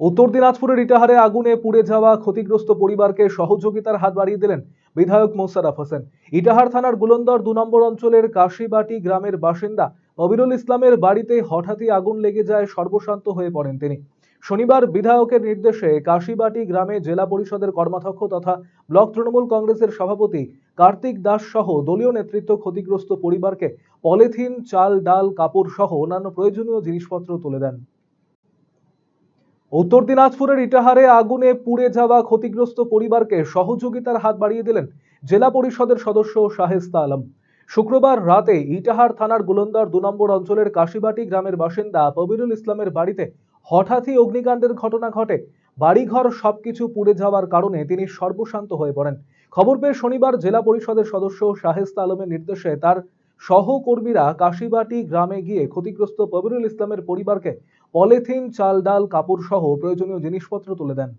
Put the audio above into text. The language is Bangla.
উত্তর দিনাজপুরের ইটাহারে আগুনে পুড়ে যাওয়া ক্ষতিগ্রস্ত পরিবারকে সহযোগিতার হাত বাড়িয়ে দিলেন বিধায়ক মোশাররফ হোসেন। ইটাহার থানার গুলন্দর দু নম্বর অঞ্চলের কাশিবাটি গ্রামের বাসিন্দা মবিরুল ইসলামের বাড়িতে হঠাৎই আগুন লেগে যায় সর্বশান্ত হয়ে পড়েন তিনি। শনিবার বিধায়কের নির্দেশে কাশিবাটি গ্রামে জেলা পরিষদের কর্মাধ্যক্ষ তথা ব্লক তৃণমূল কংগ্রেসের সভাপতি কার্তিক দাস সহ দলীয় নেতৃত্ব ক্ষতিগ্রস্ত পরিবারকে পলিথিন, চাল, ডাল, কাপড় সহ অন্যান্য প্রয়োজনীয় জিনিসপত্র তুলে দেন। উত্তর দিনাজপুরের ইটাহারে আগুনে পুড়ে যাওয়া ক্ষতিগ্রস্ত পরিবারকে সহযোগিতার হাত বাড়িয়ে দিলেন জেলা পরিষদের সদস্য শাহেস্তা আলম। শুক্রবার রাতে ইটাহার থানার গুলন্দার দু নম্বর অঞ্চলের কাশিবাটি গ্রামের বাসিন্দা কবিরুল ইসলামের বাড়িতে হঠাৎই অগ্নিকাণ্ডের ঘটনা ঘটে। বাড়িঘর সবকিছু পুড়ে যাওয়ার কারণে তিনি সর্বশান্ত হয়ে পড়েন। খবর পেয়ে শনিবার জেলা পরিষদের সদস্য শাহেস্তা আলমের নির্দেশে তার সহকর্মীরা কাশিবাটি গ্রামে গিয়ে ক্ষতিগ্রস্ত কবিরুল ইসলামের পরিবারকে পলিথিন, চাল, ডাল কাপড় সহ প্রয়োজনীয় জিনিসপত্র তুলে দেন।